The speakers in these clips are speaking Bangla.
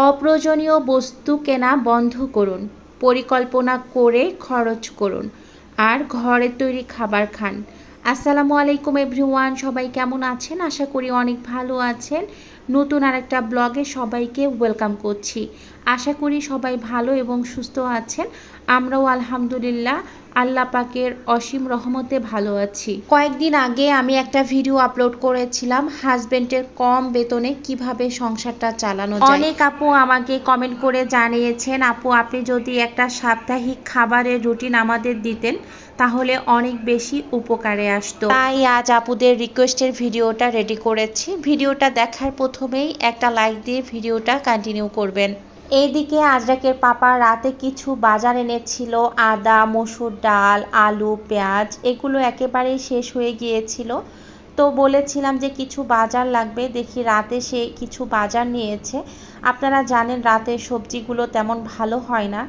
অপ্রয়োজনীয় বস্তু কেনা বন্ধ করুন, পরিকল্পনা করে খরচ করুন, আর ঘরে তৈরি খাবার খান। আসসালামু আলাইকুম এভরিওয়ান, সবাই কেমন আছেন? আশা করি অনেক ভালো আছেন। নতুন আরেকটা ব্লগে সবাইকে ওয়েলকাম করছি। আশা করি সবাই ভালো এবং সুস্থ আছেন। আমরাও আলহামদুলিল্লাহ আল্লাহ পাকের অসীম রহমতে ভালো আছি। কয়েকদিন আগে আমি একটা ভিডিও আপলোড করেছিলাম হাজবেন্ডের কম বেতনে কীভাবে সংসারটা চালানো যায়। অনেক আপু আমাকে কমেন্ট করে জানিয়েছেন আপু আপনি যদি একটা সাপ্তাহিক খাবারের রুটিন আমাদের দিতেন তাহলে অনেক বেশি উপকারে আসতো। তাই আজ আপুদের রিকোয়েস্টের ভিডিওটা রেডি করেছি। ভিডিওটা দেখার প্রথমেই একটা লাইক দিয়ে ভিডিওটা কন্টিনিউ করবেন। এইদিকে আজরাকের পাপা রাতে কিছু বাজার এনেছিল, আদা, মসুর ডাল, আলু, পেঁয়াজ, এগুলো একেবারেই শেষ হয়ে গিয়েছিল। তো বলেছিলাম যে কিছু বাজার লাগবে, দেখি রাতে সে কিছু বাজার নিয়েছে। আপনারা জানেন রাতে সবজিগুলো তেমন ভালো হয় না।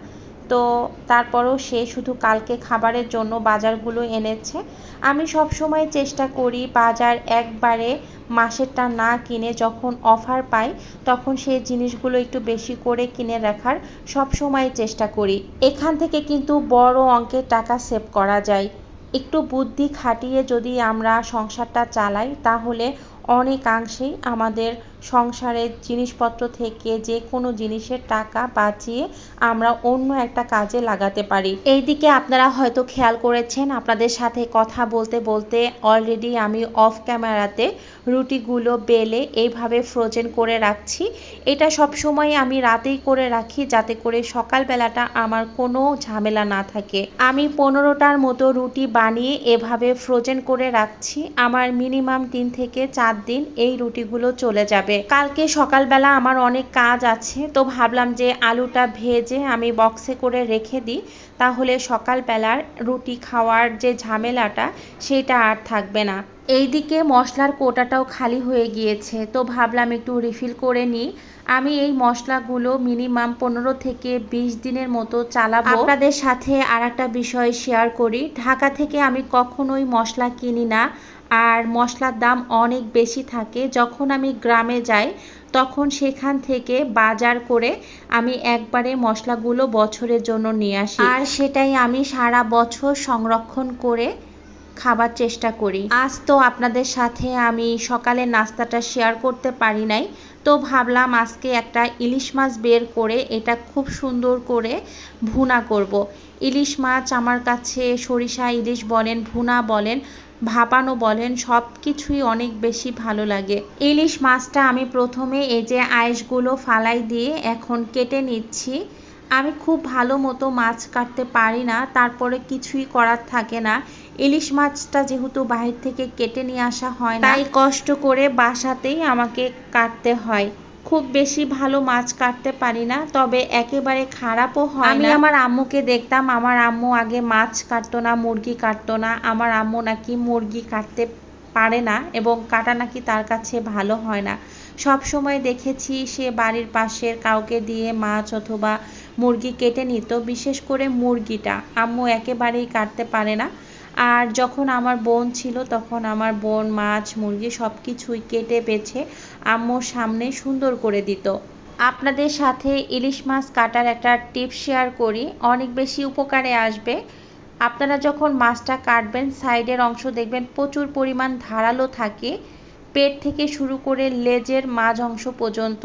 তো তারপরেও সে শুধু কালকে খাবারের জন্য বাজারগুলো এনেছে। আমি সব সময় চেষ্টা করি বাজার একবারে মাসেরটা না কিনে যখন অফার পাই, তখন সেই জিনিসগুলো একটু বেশি করে কিনে রাখার সব সময় চেষ্টা করি। এখান থেকে কিন্তু বড় অঙ্কের টাকা সেভ করা যায়। একটু বুদ্ধি খাটিয়ে যদি আমরা সংসারটা চালাই, তাহলে অনেকাংশেই আমাদের সংসারের জিনিসপত্র থেকে যে কোনো জিনিসের টাকা বাঁচিয়ে আমরা অন্য একটা কাজে লাগাতে পারি। এইদিকে আপনারা হয়তো খেয়াল করেছেন, আপনাদের সাথে কথা বলতে বলতে অলরেডি আমি অফ ক্যামেরাতে রুটিগুলো বেলে এইভাবে ফ্রোজেন করে রাখছি। এটা সব সময় আমি রাতেই করে রাখি যাতে করে সকালবেলাটা আমার কোনো ঝামেলা না থাকে। আমি পনেরোটার মতো রুটি বানিয়ে এভাবে ফ্রোজেন করে রাখছি। আমার মিনিমাম তিন থেকে চার দিন এই রুটিগুলো চলে যাবে। হবে। কালকে সকালবেলা আমার অনেক কাজ আছে, তো ভাবলাম যে আলুটা ভেজে আমি বক্সে করে রেখে দিই। তাহলে সকালবেলার রুটি খাওয়ার যে ঝামেলাটা, সেটা আর থাকবে না। এইদিকে মশলার কোটাটাও খালি হয়ে গিয়েছে, তো ভাবলাম একটু রিফিল করে নিই। আমি এই মশলাগুলো মিনিমাম পনেরো থেকে বিশ দিনের মতো চালাবো। আপনাদের সাথে আর একটা বিষয় শেয়ার করি। ঢাকা থেকে আমি কখনোই মশলা কিনি না আর মশলার দাম অনেক বেশি থাকে। যখন আমি গ্রামে যাই, তখন সেখান থেকে বাজার করে আমি একবারে মশলাগুলো বছরের জন্য নিয়ে আসি। আর সেটাই আমি সারা বছর সংরক্ষণ করে খাবার চেষ্টা করি। আজ তো আপনাদের সাথে আমি সকালে নাস্তাটা শেয়ার করতে পারি নাই। তো ভাবলাম আজকে একটা ইলিশ মাছ বের করে এটা খুব সুন্দর করে ভুনা করব। ইলিশ মাছ আমার কাছে সরিষা ইলিশ বলেন, ভুনা বলেন, ভাপানো বলেন সব কিছুই অনেক বেশি ভালো লাগে ইলিশ মাছটা আমি প্রথমে এই যে আয়েসগুলো ফালাই দিয়ে এখন কেটে নিচ্ছি আমি খুব ভালো মতো মাছ কাটতে পারি না তারপরে কিছুই করার থাকে না। ইলিশ মাছটা যেহেতু বাহির থেকে কেটে নিয়ে আসা হয় না তাই কষ্ট করে বাসাতেই আমাকে কাটতে হয়। খুব বেশি ভালো মাছ কাটতে পারি না তবে একেবারে খারাপও হয় আমি আমার আম্মুকে দেখতাম আমার আম্মু আগে মাছ কাটতো না মুরগি কাটতো না আমার আম্মু নাকি মুরগি কাটতে পারে না এবং কাটা নাকি তার কাছে ভালো হয় না। সব সময় দেখেছি সে বাড়ির পাশের কাউকে দিয়ে মাছ অথবা মুরগি কেটে নিত, বিশেষ করে মুরগিটা। আম্মু একেবারেই কাটতে পারে না। আর যখন আমার বোন ছিল, তখন আমার বোন, মাছ, মুরগি সব কিছুই কেটে বেছে আম্মুর সামনে সুন্দর করে দিত। আপনাদের সাথে ইলিশ মাছ কাটার একটা টিপ শেয়ার করি। অনেক বেশি উপকারে আসবে। আপনারা যখন মাছটা কাটবেন, সাইডের অংশ দেখবেন প্রচুর পরিমাণ ধারালো থাকে। পেট থেকে শুরু করে লেজের মাঝ অংশ পর্যন্ত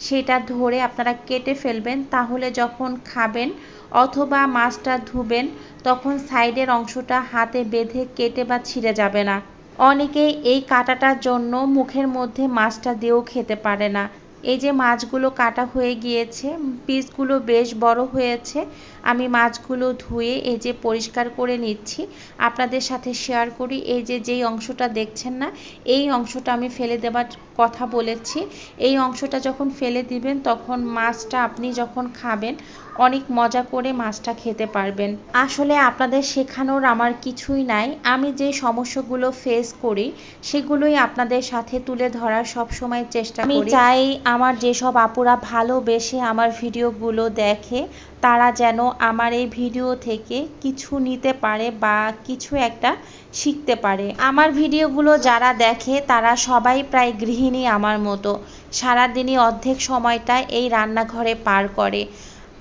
সেটা ধরে আপনারা কেটে ফেলবেন। তাহলে যখন খাবেন অথবা মাছটা ধুবেন, তখন সাইডের অংশটা হাতে বেঁধে কেটে বা ছিঁড়ে যাবে না। অনেকেই এই কাটাটার জন্য মুখের মধ্যে মাছটা দিয়েও খেতে পারে না। এই যে মাছগুলো কাটা হয়ে গিয়েছে, পিসগুলো বেশ বড় হয়েছে, আমি মাছগুলো ধুয়ে এই যে পরিষ্কার করে নিচ্ছি। আপনাদের সাথে শেয়ার করি, এই যে যেই অংশটা দেখছেন না, এই অংশটা আমি ফেলে দেবার কথা বলেছি। এই অংশটা যখন ফেলে দিবেন, তখন মাছটা আপনি যখন খাবেন অনেক মজা করে মাছটা খেতে পারবেন। আসলে আপনাদের শেখানোর আমার কিছুই নাই। আমি যে সমস্যাগুলো ফেস করি সেগুলোই আপনাদের সাথে তুলে ধরার সব সময় চেষ্টা করি। আমি চাই আমার যেসব আপুরা ভালোবেসে আমার ভিডিওগুলো দেখে তারা যেন আমার এই ভিডিও থেকে কিছু নিতে পারে বা কিছু একটা শিখতে পারে। আমার ভিডিওগুলো যারা দেখে তারা সবাই প্রায় গৃহিণী গৃহিণী আমার মতো। সারাদিনই অর্ধেক সময়টা এই রান্নাঘরে পার করে।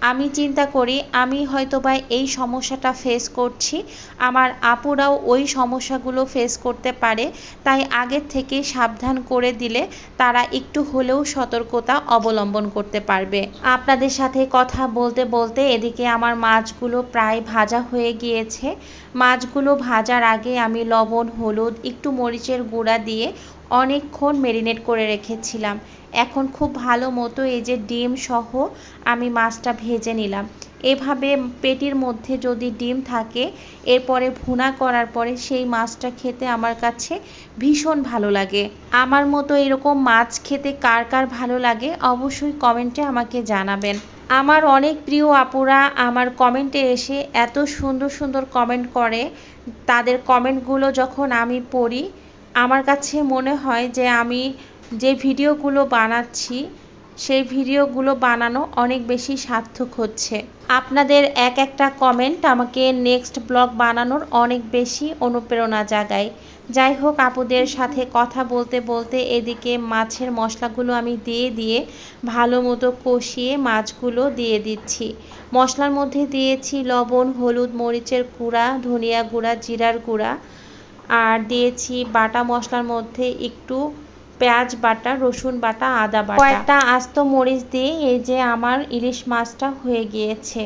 আমি চিন্তা করি, আমি হয়তোবা এই সমস্যাটা ফেস করছি। আমার আপুরাও ওই সমস্যাগুলো ফেস করতে পারে। তাই আগের থেকে সাবধান করে দিলে তারা একটু হলেও সতর্কতা অবলম্বন করতে পারবে। আপনাদের সাথে কথা বলতে বলতে এদিকে আমার মাছগুলো প্রায় ভাজা হয়ে গিয়েছে। মাছগুলো ভাজার আগে আমি লবণ, হলুদ, একটু মরিচের গুঁড়া দিয়ে অনেকক্ষণ মেরিনেট করে রেখেছিলাম। এখন খুব ভালো মতো এই যে ডিম সহ আমি মাছটা ভেজে নিলাম। এভাবে পেটির মধ্যে যদি ডিম থাকে, এরপরে ভুনা করার পরে সেই মাছটা খেতে আমার কাছে ভীষণ ভালো লাগে। আমার মতো এরকম মাছ খেতে কার কার ভালো লাগে অবশ্যই কমেন্টে আমাকে জানাবেন। আমার অনেক প্রিয় আপুরা আমার কমেন্টে এসে এত সুন্দর সুন্দর কমেন্ট করে। তাদের কমেন্টগুলো যখন আমি পড়ি আমার কাছে মনে হয় যে আমি যে ভিডিওগুলো বানাচ্ছি, সেই ভিডিওগুলো বানানো অনেক বেশি সার্থক হচ্ছে। আপনাদের এক একটা কমেন্ট আমাকে নেক্সট ব্লগ বানানোর অনেক বেশি অনুপ্রেরণা জাগায়। যাই হোক, আপুদের সাথে কথা বলতে বলতে এদিকে মাছের মশলাগুলো আমি দিয়ে দিয়ে ভালো মতো কষিয়ে মাছগুলো দিয়ে দিচ্ছি। মশলার মধ্যে দিয়েছি লবণ, হলুদ মরিচের গুঁড়া, ধনিয়া গুঁড়া, জিরার গুঁড়া। আর দিয়েছি বাটা মশলার মধ্যে একটু পেঁয়াজ বাটা, রসুন বাটা, আদা বাটা। কয়েকটা আস্ত মরিচ দিয়ে এই যে আমার ইলিশ মাছটা হয়ে গিয়েছে।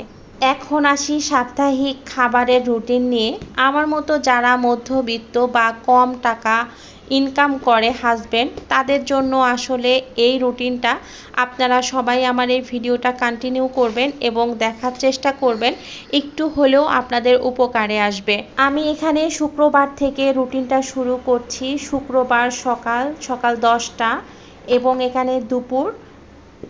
এখন আসি সাপ্তাহিক খাবারের রুটিন নিয়ে। আমার মতো যারা মধ্যবিত্ত বা কম টাকা ইনকাম করে হাজব্যান্ড তাদের জন্য আসলে এই রুটিনটা আপনারা সবাই আমার এই ভিডিওটা কন্টিনিউ করবেন এবং দেখার চেষ্টা করবেন। একটু হলেও আপনাদের উপকারে আসবে। আমি এখানে শুক্রবার থেকে রুটিনটা শুরু করছি। শুক্রবার সকাল সকাল দশটা এবং এখানে দুপুর।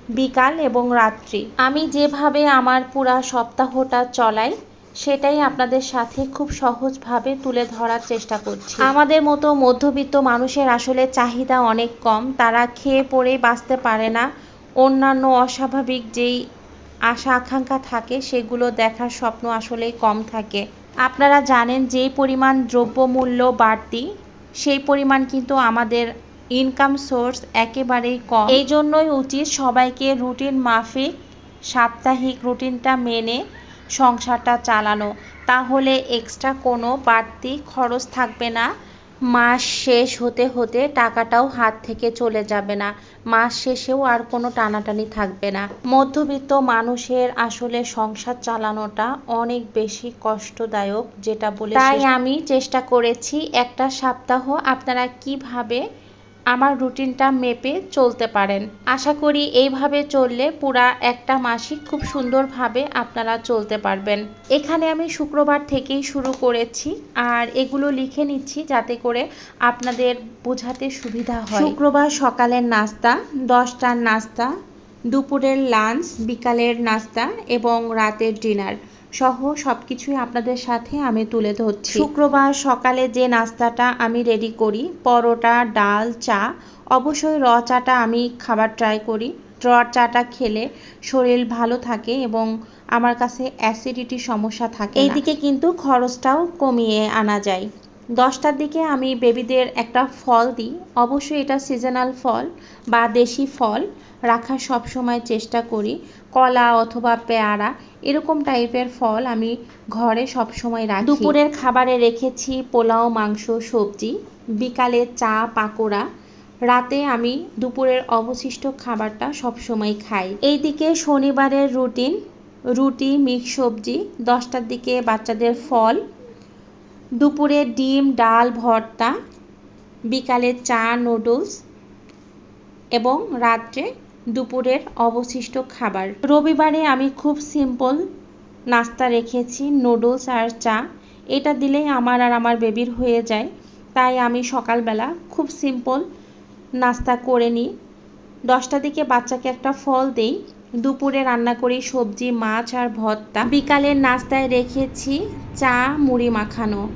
বিকাল এবং রাত্রি। আমি যেভাবে আমার পুরা সপ্তাহটা চলাই, সেটাই আপনাদের সাথে খুব সহজভাবে তুলে ধরার চেষ্টা করছি। আমাদের মতো মধ্যবিত্ত মানুষের আসলে চাহিদা অনেক কম। তারা খেয়ে পড়ে বাঁচতে পারে না। অন্যান্য অস্বাভাবিক যেই আশা আকাঙ্ক্ষা থাকে, সেগুলো দেখার স্বপ্ন আসলেই কম থাকে। আপনারা জানেন, যেই পরিমাণ দ্রব্যমূল্য বাড়তি, সেই পরিমাণ কিন্তু আমাদের ইনকাম সোর্স একেবারেই কম। এই জন্যই উচিত সবাইকে রুটিন মাফিক সাপ্তাহিক রুটিনটা মেনে সংসারটা চালানো। তাহলে এক্সট্রা কোনো বাড়তি খরচ থাকবে না। মাস শেষ হতে হতে টাকাটাও হাত থেকে চলে যাবে না। মাস শেষেও আর কোনো টানাটানি থাকবে না। মধ্যবিত্ত মানুষের আসলে সংসার চালানোটা অনেক বেশি কষ্টদায়ক যেটা বলে তাই আমি চেষ্টা করেছি একটা সপ্তাহ। আপনারা কীভাবে আমার রুটিনটা মেপে চলতে পারেন। আশা করি এইভাবে চললে পুরা একটা মাসিক খুব সুন্দরভাবে আপনারা চলতে পারবেন। এখানে আমি শুক্রবার থেকেই শুরু করেছি আর এগুলো লিখে নিচ্ছি যাতে করে আপনাদের বোঝাতে সুবিধা হয়। শুক্রবার সকালের নাস্তা, দশটার নাস্তা, দুপুরের লাঞ্চ, বিকালের নাস্তা এবং রাতের ডিনার। সহ সব কিছুই আপনাদের সাথে আমি তুলে ধরছি। শুক্রবার সকালে যে নাস্তাটা আমি রেডি করি পরোটা ডাল চা অবশ্যই র চাটা আমি খাবার ট্রাই করি। র চাটা খেলে শরীর ভালো থাকে এবং আমার কাছে অ্যাসিডিটির সমস্যা থাকে এইদিকে কিন্তু খরচটাও কমিয়ে আনা যায়। দশটার দিকে আমি বেবিদের একটা ফল দিই। অবশ্যই এটা সিজনাল ফল বা দেশি ফল। রাখার সবসময় চেষ্টা করি, কলা অথবা পেয়ারা, এরকম টাইপের ফল আমি ঘরে সবসময় রাখি। দুপুরের খাবারে রেখেছি পোলাও, মাংস, সবজি, বিকালে চা, পাকোড়া। রাতে আমি দুপুরের অবশিষ্ট খাবারটা সবসময় খাই। এইদিকে শনিবারের রুটিন, রুটি, মিক্স সবজি, দশটার দিকে বাচ্চাদের ফল, দুপুরে ডিম, ডাল, ভর্তা, বিকালে চা, নুডলস এবং রাত্রে দুপুরের অবশিষ্ট খাবার। রবিবারে আমি খুব সিম্পল নাস্তা রেখেছি নুডলস আর চা। এটা দিলেই আমার আর আমার বেবির হয়ে যায়। তাই আমি সকালবেলা খুব সিম্পল নাস্তা করে নিই। দশটা দিকে বাচ্চাকে একটা ফল দেই। দুপুরে রান্না করি সবজি, মাছ আর ভর্তা। বিকালের নাস্তায় রেখেছি চা, মুড়ি মাখানো।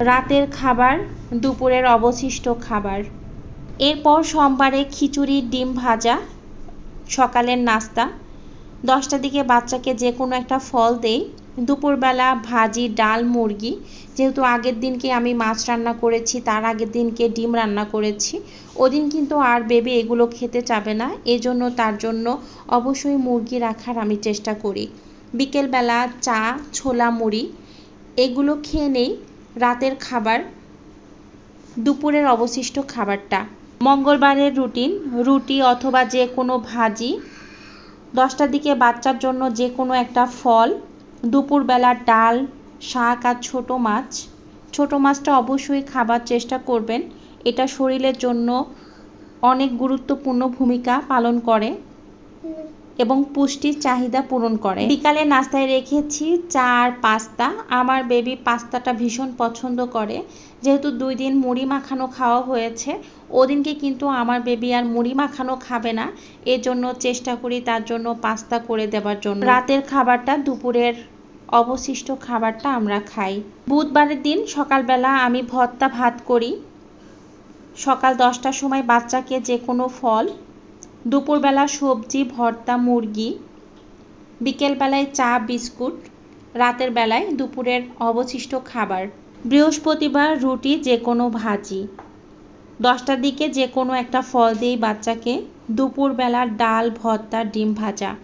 রাতের খাবার, দুপুরের অবশিষ্ট খাবার। এরপর সোমবারে খিচুড়ি, ডিম ভাজা সকালের নাস্তা। দশটার দিকে বাচ্চাকে যে কোনো একটা ফল দেই। দুপুরবেলা ভাজি, ডাল, মুরগি। যেহেতু আগের দিনকে আমি মাছ রান্না করেছি, তার আগের দিনকে ডিম রান্না করেছি। ওদিন কিন্তু আর বেবি এগুলো খেতে চাবে না। এজন্য তার জন্য অবশ্যই মুরগি রাখার আমি চেষ্টা করি। বিকেলবেলা চা, ছোলা, মুড়ি এগুলো খেয়ে নেই। রাতের খাবার, দুপুরের অবশিষ্ট খাবারটা। মঙ্গলবারের রুটিন, রুটি অথবা যে কোনো ভাজি। দশটার দিকে বাচ্চার জন্য যে কোনো একটা ফল, দুপুরবেলা ডাল, শাক আর ছোটো মাছ। ছোটো মাছটা অবশ্যই খাবার চেষ্টা করবেন। এটা শরীরের জন্য অনেক গুরুত্বপূর্ণ ভূমিকা পালন করে। এবং পুষ্টির চাহিদা পূরণ করে। বিকালে নাস্তায় রেখেছি চা আর পাস্তা। আমার বেবি পাস্তাটা ভীষণ পছন্দ করে। যেহেতু দুই দিন মুড়ি মাখানো খাওয়া হয়েছে, ওদিনকে কিন্তু আমার বেবি আর মুড়ি মাখানো খাবে না। এজন্য চেষ্টা করি তার জন্য পাস্তা করে দেওয়ার জন্য। রাতের খাবারটা, দুপুরের অবশিষ্ট খাবারটা আমরা খাই। বুধবারের দিন সকালবেলা আমি ভর্তা ভাত করি। সকাল দশটার সময় বাচ্চাকে যে কোনো ফল দুপুরবেলা সবজি, ভর্তা, মুরগি, বিকেলবেলায় চা, বিস্কুট, রাতের বেলায় দুপুরের অবশিষ্ট খাবার। বৃহস্পতিবার রুটি যে কোনো ভাজি। দশটার দিকে যে কোনো একটা ফল দিই বাচ্চাকে দুপুরবেলা ডাল, ভর্তা, ডিম ভাজা।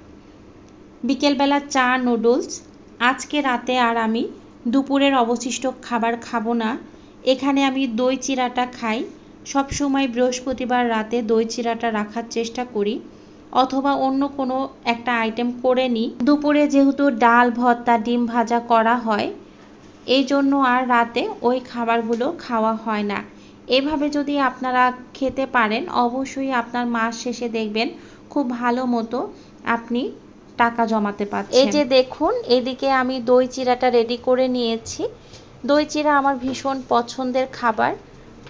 বিকেলবেলা চা, নুডলস। আজকে রাতে আর আমি দুপুরের অবশিষ্ট খাবার খাব না। এখানে আমি দই চিরাটা খাই। সব সময় বৃহস্পতিবার রাতে দই চিরাটা রাখার চেষ্টা করি, অথবা অন্য কোনো একটা আইটেম করে নিই দুপুরে যেহেতু ডাল, ভর্তা, ডিম ভাজা করা হয়, এই জন্য আর রাতে ওই খাবারগুলো খাওয়া হয় না। এভাবে যদি আপনারা খেতে পারেন, অবশ্যই আপনার মাস শেষে দেখবেন খুব ভালো মতো আপনি টাকা জমাতে পারছেন। এই যে দেখুন, এদিকে আমি দই চিরাটা রেডি করে নিয়েছি। দই চিরা আমার ভীষণ পছন্দের খাবার।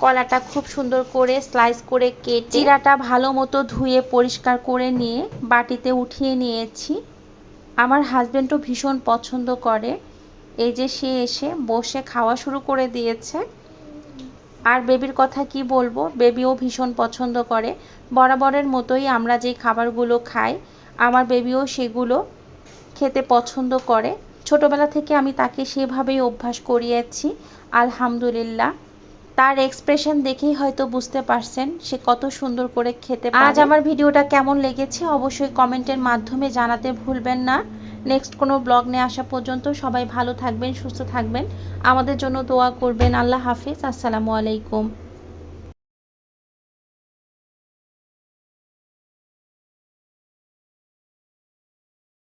কলাটা খুব সুন্দর করে স্লাইস করে কেটে চিরাটা ভালো মতো ধুয়ে পরিষ্কার করে নিয়ে বাটিতে উঠিয়ে নিয়েছি। আমার হাজব্যান্ডও ভীষণ পছন্দ করে। এই যে সে এসে বসে খাওয়া শুরু করে দিয়েছে। আর বেবির কথা কি বলব? বেবিও ভীষণ পছন্দ করে। বরাবরের মতোই আমরা যে খাবারগুলো খাই, আমার বেবিও সেগুলো খেতে পছন্দ করে। ছোটবেলা থেকে আমি তাকে সেভাবেই অভ্যাস করিয়েছি। আলহামদুলিল্লাহ। তার এক্সপ্রেশন দেখেই হয়তো বুঝতে পারছেন সে কত সুন্দর করে খেতে আজ আমার ভিডিওটা কেমন লেগেছে অবশ্যই কমেন্টের মাধ্যমে জানাতে ভুলবেন না। নেক্সট কোনো ব্লগ নিয়ে আসা পর্যন্ত সবাই ভালো থাকবেন, সুস্থ থাকবেন। আমাদের জন্য দোয়া করবেন। আল্লাহ হাফিজ। আসসালামু আলাইকুম।